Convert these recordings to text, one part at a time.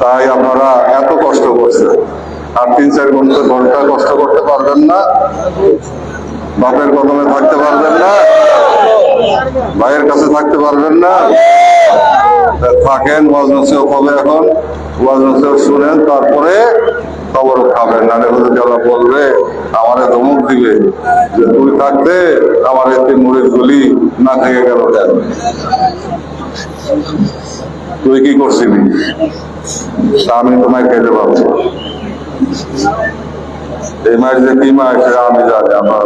তাই আপনারা এত কষ্ট করছেন। আর তিন চার ঘণ্টা ঘণ্টা কষ্ট করতে পারবেন না। বাপের কদমে থাকতে পারবেন না। ভাইয়ের কাছে থাকতে পারবেন না। থাকেন, ওয়াজ হবে এখন। শুনেন, তারপরে খবর খাবেন। নাহলে হুজুর যারা বলবে, আমারে ধমক দিবে যে তুই থাকতে, আমার এতে মুড়ির গুলি না থেকে গেল কেন? তুই কি করছিলি? আমি তোমায় খেতে পাচ্ছি এই মাস যে কি মাস সেটা আমি জানি, আমার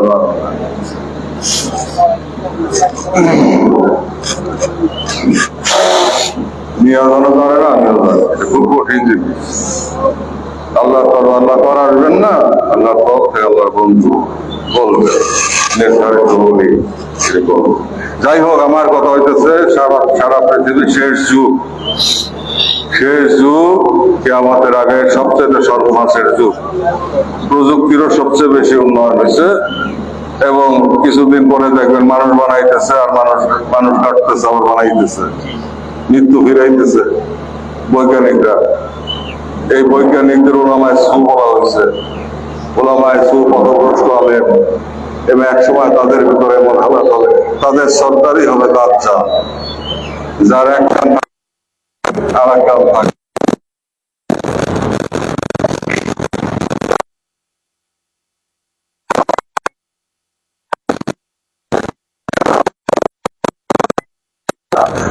নিয়ন্ত্রণ করে না আমিও খুব কঠিন জিনিস। আল্লাহ তর আল্লাহ আসবেন না আল্লাহ পক্ষে আল্লাহর বন্ধু বলবে। নির্ধারিত বলি এরকম। যাই হোক, আমার কথা হইতেছে, সারা সারা পৃথিবীর শেষ যুগ। শেষ যুগ কে আমাদের আগে সবচেয়ে সর্বনাশের যুগ। প্রযুক্তিরও সবচেয়ে বেশি উন্নয়ন হয়েছে এবং কিছুদিন পরে দেখবেন মানুষ বানাইতেছে আর মানুষ মানুষ কাটতেছে, আবার বানাইতেছে। মৃত্যু ফিরাইতেছে। বৈজ্ঞানিকরা এই বৈজ্ঞানিকদের ওলামায় সু বলা হয়েছে। ওলামায় সু পথভ্রষ্ট আলেম এবং এক সময় তাদের ভিতরে এমন হবে হবে তাদের সরকারই হবে চা যার এক আর এক থাকে।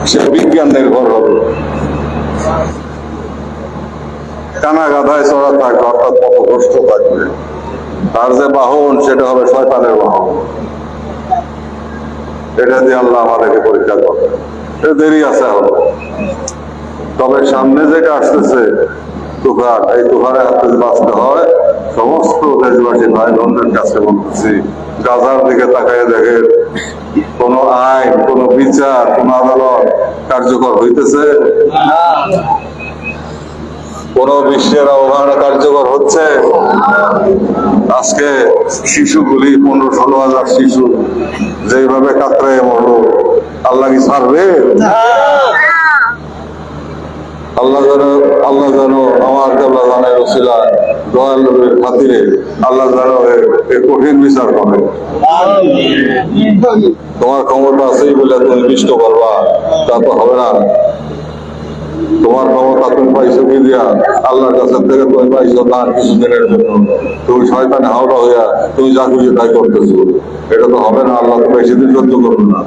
সে বিজ্ঞান নির্ভর হবে। কানা গাধায় চড়া থাকবে, অর্থাৎ পথভ্রষ্ট থাকবে। তার যে বাহন, সেটা হবে শয়তানের বাহন। এটা দিয়ে আল্লাহ আমাদেরকে পরীক্ষা করবে দেরি আছে তবে সামনে যেটা আসতেছে, তুফান। এই তুফানের হাতে বাঁচতে হয়, সমস্ত দেশবাসী ভাই বোনদের কাছে বলতেছি, গাজার দিকে তাকাইয়ে দেখেন, কোন আইন, কোন বিচার, কোন আদালত কার্যকর হইতেছে? কোন বিশ্বের আহ্বান কার্যকর হচ্ছে। আজকে শিশুগুলি পনেরো ষোলো হাজার শিশু যেভাবে কাতরায় মরলো আল্লাহ কি ছাড়বে? আল্লাহ যেন আল্লাহ যেন আমার কেবলা জানের রসিলা দয়াল নবীর খাতিরে আল্লাহ যেন এ কঠিন বিচার করে। তোমার ক্ষমতা আছেই বলে তুমি বিষ্ট করবা তা তো হবে না। তোমার ক্ষমতা তুমি পাইছো দিয়া? আল্লাহর কাছে থেকে তুমি পাইছো তার কিছুদিনের জন্য। তুমি শয়তানে হাওড়া হইয়া তুমি যা খুশি তাই করতেছো। এটা তো হবে না, আল্লাহ তো বেশি দিন সহ্য করবে না।